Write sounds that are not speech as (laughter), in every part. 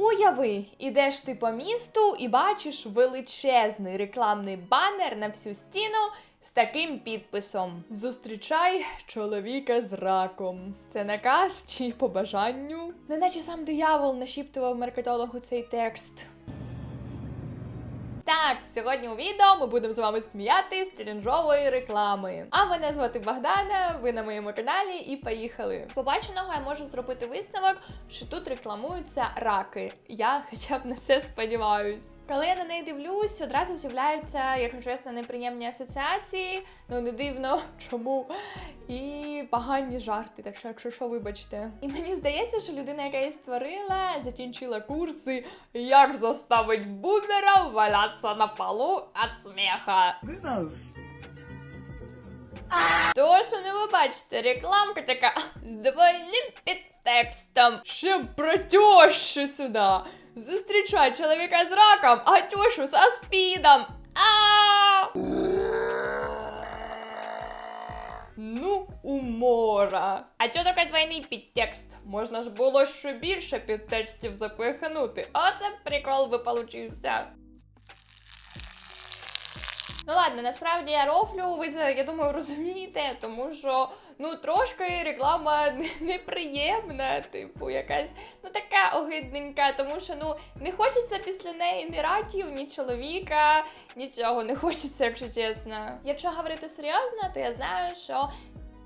Уяви, ідеш ти по місту і бачиш величезний рекламний банер на всю стіну з таким підписом: Зустрічай чоловіка з раком. Це наказ чи по бажанню? Неначе сам диявол нашіптував маркетологу цей текст. Так, сьогодні у відео ми будемо з вами сміяти з челенджової реклами. А мене звати Богдана, ви на моєму каналі і поїхали. З Побаченого я можу зробити висновок, що тут рекламуються раки. Я хоча б на це сподіваюсь. Коли я на неї дивлюсь, одразу з'являються, якщо чесно, неприємні асоціації. Ну не дивно, (laughs) чому. І погані жарти, так що, якщо що, вибачте. І мені здається, що людина, яка її створила, закінчила курси, як заставить бумера валятися на полу від сміха. То, що не ви бачите, рекламка така з двойним підтекстом. Ще про тещу сюди. Зустрічай чоловіка з раком, а тещу со спідом. А! Ну, умора. А чого таке двойний підтекст? Можна ж було ще більше підтекстів запихнути. Оце прикол би получився. Ну ладно, насправді я рофлю, ви це, я думаю, розумієте, тому що ну трошки реклама (laughs) неприємна, типу, якась ну така огидненька, тому що ну не хочеться після неї ні раків, ні чоловіка, нічого не (laughs) хочеться, якщо чесно. Якщо говорити серйозно, то я знаю, що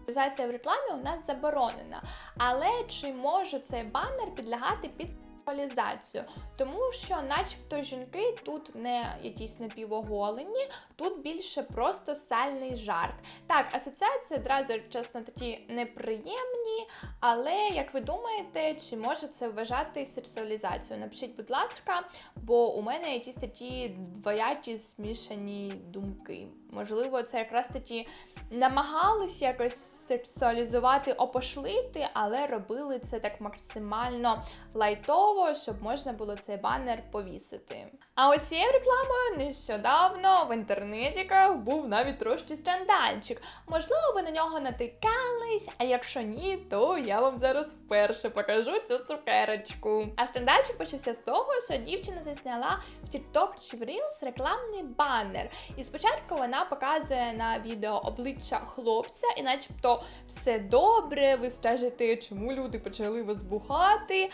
Реалізація в рекламі у нас заборонена. Але чи може цей банер підлягати під сексуалізацію? Тому що, начебто, жінки тут не якісь напівоголені, тут більше просто сальний жарт. Так, асоціації одразу, чесно, такі неприємні, але як ви думаєте, чи може це вважати сексуалізацією? Напишіть, будь ласка, бо у мене якісь такі двоякі змішані думки. Можливо, це якраз такі намагались якось сексуалізувати, опошлити, але робили це так максимально лайтово, щоб можна було цей банер повісити. А ось цією рекламою нещодавно в інтернетіках був навіть трошки скандальчик. Можливо, ви на нього натикались, а якщо ні, то я вам зараз вперше покажу цю цукерочку. А скандальчик почався з того, що дівчина засняла в TikTok чи в Reels рекламний банер. І спочатку вона показує на відео обличчя хлопця, і начебто все добре, ви стежите, чому люди почали вас бухати.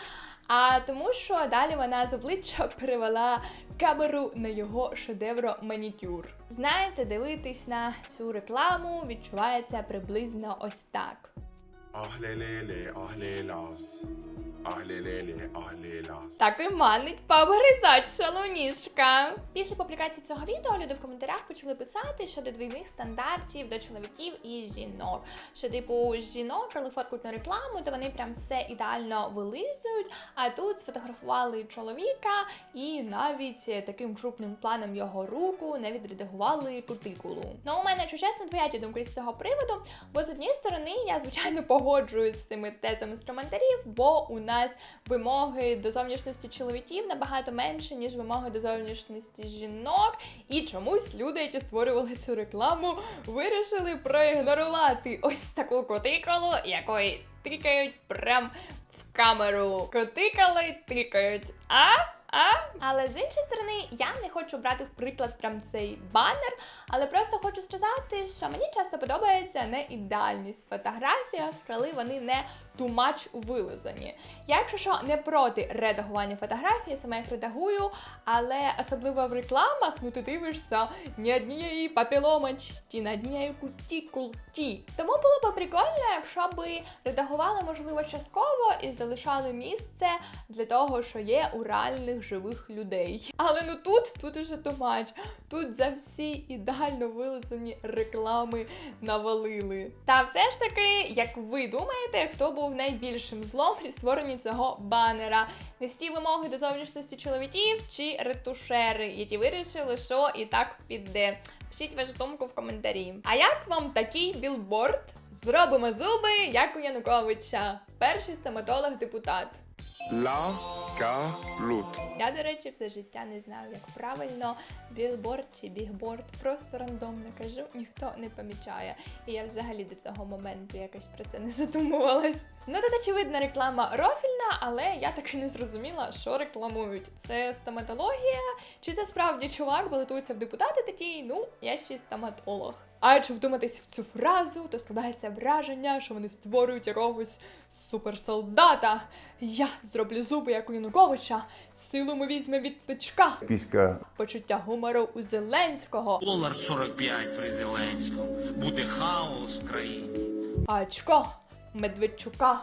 А тому, що далі вона з обличчя (laughs) перевела камеру на його шедевро манікюр. Знаєте, дивитись на цю рекламу відчувається приблизно ось так. Ah lelele, ah lelas. Ah lelele, ah lelas. Так і манить пообгризать шалунішка. Після публікації цього відео люди в коментарях почали писати щодо двійних стандартів до чоловіків і жінок. Що, типу, жінок, коли фоткають на рекламу, то вони прям все ідеально вилизують. А тут сфотографували чоловіка і навіть таким крупним планом його руку не відредагували кутикулу. Ну, у мене, якщо чесно, двоякі думки з цього приводу. Бо з однієї сторони я звичайно погоджуюсь з цими тезами з коментарів, бо у нас вимоги до зовнішності чоловіків набагато менше, ніж вимоги до зовнішності жінок. І чомусь люди, які створювали цю рекламу, вирішили проігнорувати ось таку котиколу, якої тикають прям в камеру. Котикали тикають. А? А? Але з іншої сторони, я не хочу брати в приклад прям цей банер, але просто хочу сказати, що мені часто подобається не ідеальність в фотографіях, коли вони не much вилизані. Я, якщо що, не проти редагування фотографій, сама їх редагую, але особливо в рекламах, ну ти дивишся ні однієї папіломочки, ні однієї кутікулті. Тому було б прикольно, якщо би редагували, можливо, частково і залишали місце для того, що є у реальних живих людей. Але ну тут, тут уже тумач. Тут за всі ідеально вилизані реклами навалили. Та все ж таки, як ви думаєте, хто був найбільшим злом при створенні цього банера? Несті вимоги до зовнішності чоловіків чи ретушери, які вирішили, що і так піде. Пишіть вашу думку в коментарі. А як вам такий білборд? Зробимо зуби, як у Януковича, перший стоматолог-депутат. La galut. Я, до речі, все життя не знаю, як правильно білборд чи бігборд. Просто рандомно кажу, ніхто не помічає. І я взагалі до цього моменту якось про це не задумувалась. Ну тут очевидна реклама рофільна, але я так і не зрозуміла, що рекламують. Це стоматологія, чи це справді чувак балотується в депутати такий, ну, я ще стоматолог. А якщо вдуматись в цю фразу, то складається враження, що вони створюють якогось суперсолдата. Я зроблю зуби, як у Януковича, силу ми візьме від тичка. Піська Почуття гумору у Зеленського, Долар 45 при Зеленському. Буде хаос в країні. Ачко Медведчука.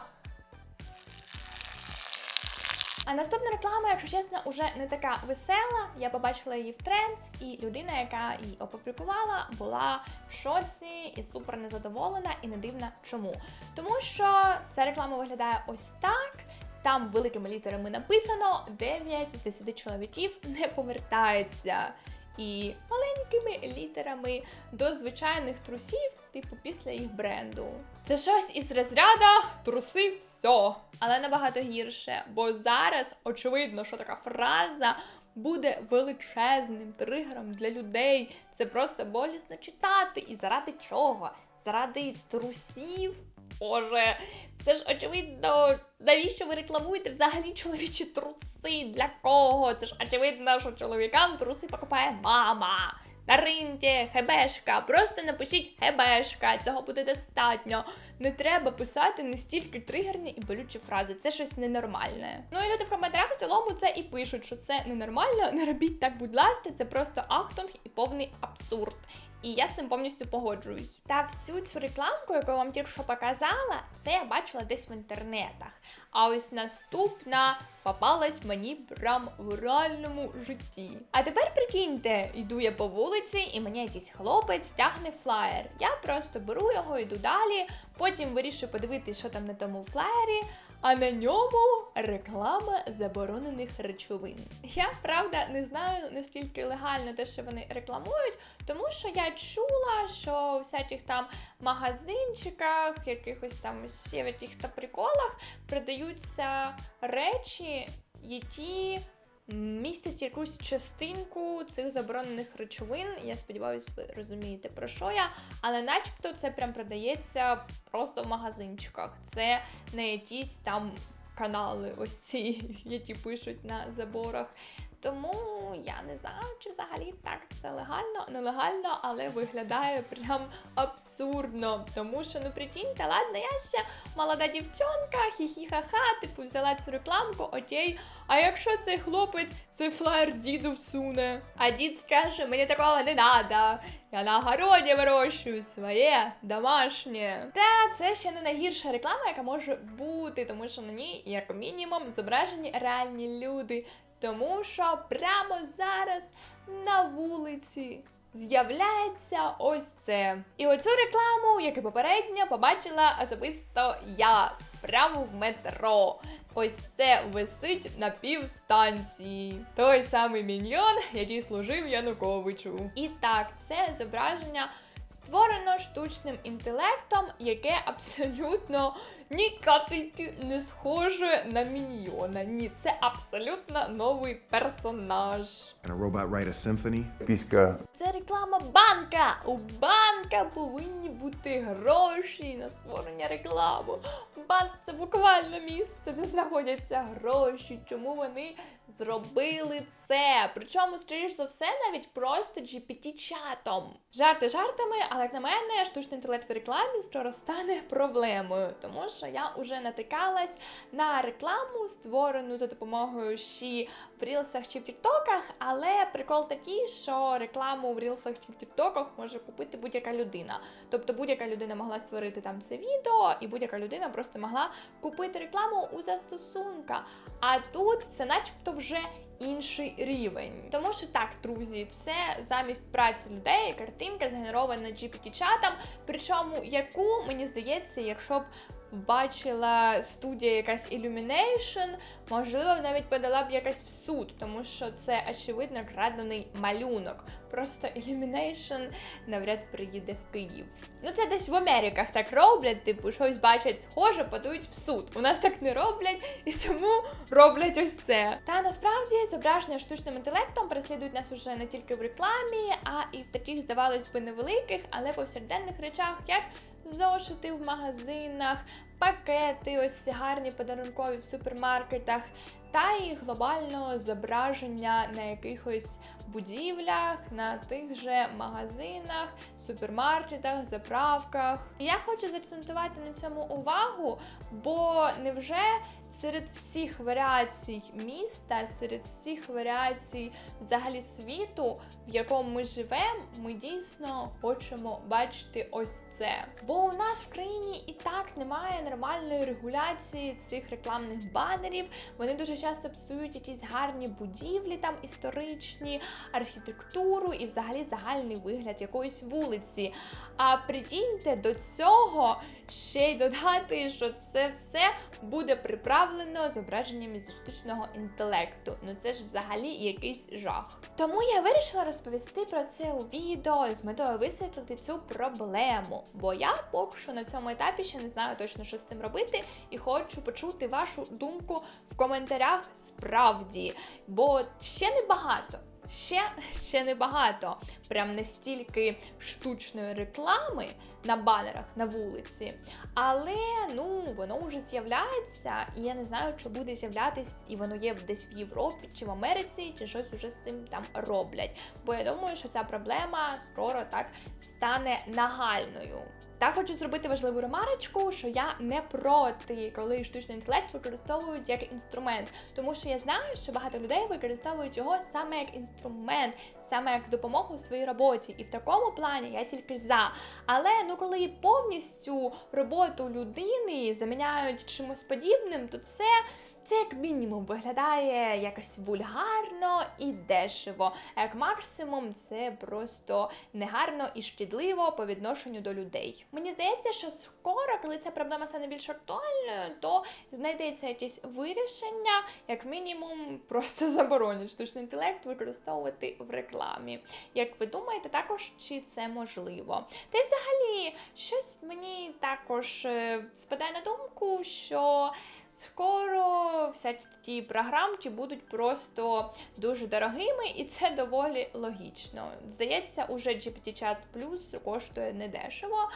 А наступна реклама, якщо чесно, уже не така весела. Я побачила її в трендс, і людина, яка її опублікувала, була в шоці і супер незадоволена, і не дивна чому. Тому що ця реклама виглядає ось так. Там великими літерами написано 9 з 10 чоловіків не повертається. І маленькими літерами до звичайних трусів, типу після їх бренду. Це щось із розряда труси все. Але набагато гірше, бо зараз очевидно, що така фраза буде величезним тригером для людей. Це просто болісно читати. І заради чого? Заради трусів. Боже, це ж очевидно, навіщо ви рекламуєте взагалі чоловічі труси? Для кого? Це ж очевидно, що чоловікам труси покупає мама. На ринті, хебешка, просто напишіть хебешка, цього буде достатньо. Не треба писати настільки тригерні і болючі фрази, це щось ненормальне. Ну і люди в коментарях в цілому це і пишуть, що це ненормально, не робіть так, будь ласка, це просто ахтунг і повний абсурд. І я з цим повністю погоджуюсь. Та всю цю рекламку, яку я вам тільки що показала, це я бачила десь в інтернетах. А ось наступна попалась мені прям в реальному житті. А тепер прикиньте, йду я по вулиці, і мені якийсь хлопець тягне флаєр. Я просто беру його, йду далі, потім вирішую подивитися, що там на тому флаєрі. А на ньому реклама заборонених речовин. Я правда не знаю наскільки легально те, що вони рекламують, тому що я чула, що у всяких там магазинчиках, якихось там ще в яких то приколах продаються речі, які містять якусь частинку цих заборонених речовин. Я сподіваюся, ви розумієте про що я, але начебто це прям продається просто в магазинчиках. Це не якісь там канали, ось ці, (laughs) які пишуть на заборах. Тому я не знаю, чи взагалі так це легально, нелегально, але виглядає прям абсурдно. Тому що, ну прикиньте, ладно, я ще молода дівчонка, хі-хі-ха-ха, типу взяла цю рекламку, окей. А якщо цей хлопець цей флаєр діду всуне, а дід скаже, мені такого не надо. Я на городі вирощую своє домашнє. Та це ще не найгірша реклама, яка може бути, тому що на ній, як мінімум, зображені реальні люди. Тому що прямо зараз на вулиці з'являється ось це. І оцю рекламу, як і попередньо, побачила особисто я прямо в метро. Ось це висить на півстанції. Той самий міньйон, який служив Януковичу. І так, це зображення створено штучним інтелектом, яке абсолютно ні капельки не схоже на міньйона. Ні, це абсолютно новий персонаж. Can a robot write a symphony? піська Це реклама банка. У банка повинні бути гроші на створення реклами. Банк це буквально місце, де знаходяться гроші. Чому вони зробили це? Причому, скоріш за все, навіть просто GPT-чатом. Жарти жартами, але як на мене, штучний інтелект в рекламі скоро стане проблемою, тому що я вже натикалась на рекламу, створену за допомогою щі в рілсах чи в тіктоках, але прикол такий, що рекламу в рілсах чи в тіктоках може купити будь-яка людина. Тобто будь-яка людина могла створити там це відео, і будь-яка людина просто могла купити рекламу у застосунка. А тут це начебто вже інший рівень. Тому що так, друзі, це замість праці людей картинка згенерована GPT-чатом, причому яку, мені здається, якщо б бачила студія якась Illumination, можливо, навіть подала б якась в суд, тому що це очевидно крадений малюнок. Просто Illumination навряд приїде в Київ. Ну це десь в Америках так роблять, типу, щось бачать схоже, подають в суд. У нас так не роблять, і тому роблять ось це. Та насправді зображення штучним інтелектом переслідують нас уже не тільки в рекламі, а і в таких, здавалось би, невеликих, але повсякденних речах, як зошити в магазинах, пакети, ось гарні подарункові в супермаркетах, та і глобального зображення на якихось будівлях, на тих же магазинах, супермаркетах, заправках. Я хочу заакцентувати на цьому увагу, бо невже серед всіх варіацій міста, серед всіх варіацій взагалі світу, в якому ми живемо, ми дійсно хочемо бачити ось це. Бо у нас в країні і так немає нормальної регуляції цих рекламних банерів. Вони дуже часто псують якісь гарні будівлі, там історичні, архітектуру і взагалі загальний вигляд якоїсь вулиці. А прикиньте до цього ще й додати, що це все буде приправлено зображеннями зі штучного інтелекту. Ну це ж взагалі якийсь жах. Тому я вирішила розповісти про це у відео з метою висвітлити цю проблему. Бо я поки що на цьому етапі ще не знаю точно, що з цим робити, і хочу почути вашу думку в коментарях справді. Бо ще небагато. Ще ще небагато, прям настільки штучної реклами на банерах на вулиці. Але ну воно вже з'являється, і я не знаю, чи буде з'являтись, і воно є десь в Європі чи в Америці, чи щось уже з цим там роблять. Бо я думаю, що ця проблема скоро так стане нагальною. Та хочу зробити важливу ремарочку, що я не проти, коли штучний інтелект використовують як інструмент, тому що я знаю, що багато людей використовують його саме як інструмент, саме як допомогу у своїй роботі. І в такому плані я тільки за. Але ну коли повністю роботу людини заміняють чимось подібним, то це. Це як мінімум виглядає якось вульгарно і дешево. А як максимум, це просто негарно і шкідливо по відношенню до людей. Мені здається, що скоро, коли ця проблема стане більш актуальною, то знайдеться якесь вирішення, як мінімум, просто (laughs) заборонять штучний інтелект використовувати в рекламі. Як ви думаєте, також чи це можливо? Та й взагалі, щось мені також е, спадає на думку, що. Скоро всякі ті програмки будуть просто дуже дорогими, і це доволі логічно. Здається, уже GPT-Chat Plus коштує недешево.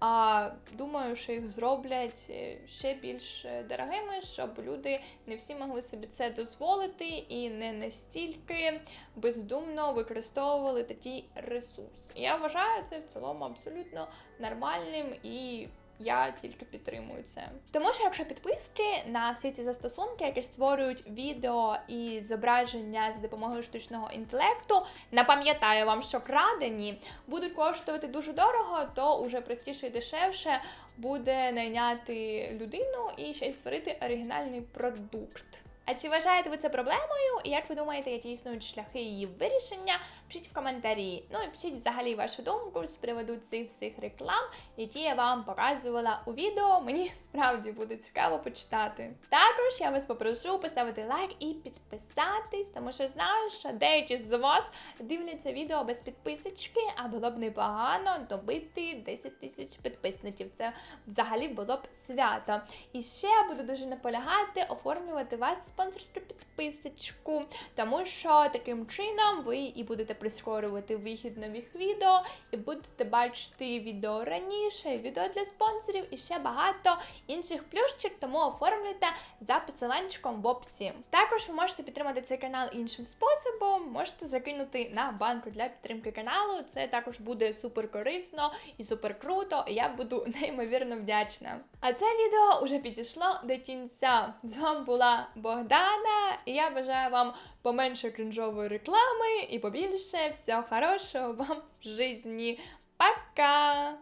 А думаю, що їх зроблять е, ще більш дорогими, щоб люди не всі могли собі це дозволити і не настільки бездумно використовували такий ресурс. Я вважаю це в цілому абсолютно нормальним і. Я тільки підтримую це. Тому що якщо підписки на всі ці застосунки, які створюють відео і зображення за допомогою штучного інтелекту, напам'ятаю вам, що крадені будуть коштувати дуже дорого, то уже простіше і дешевше буде найняти людину і ще й створити оригінальний продукт. А чи вважаєте ви це проблемою? І як ви думаєте, які існують шляхи її вирішення? Пишіть в коментарі. Ну і пишіть взагалі вашу думку з приводу цих всіх реклам, які я вам показувала у відео. Мені (laughs) справді буде цікаво почитати. Також я вас попрошу поставити лайк і підписатись, тому що знаю, що деякі з вас дивляться відео без підписочки, а було б непогано добити 10 тисяч підписників. Це взагалі було б свято. І ще я буду дуже наполягати оформлювати вас спонсорську підписочку, тому що таким чином ви і будете прискорювати вихід нових відео, і будете бачити відео раніше, відео для спонсорів і ще багато інших плюшчик, тому оформлюйте за посиланчиком в описі. Також ви можете підтримати цей канал іншим способом, можете закинути на банку для підтримки каналу. Це також буде супер корисно і супер круто, і я буду (laughs) неймовірно вдячна. А це відео вже підійшло до кінця. З вами була Богдана, і я бажаю вам поменше крінжової реклами і побільше всього хорошого вам в житті. Пока!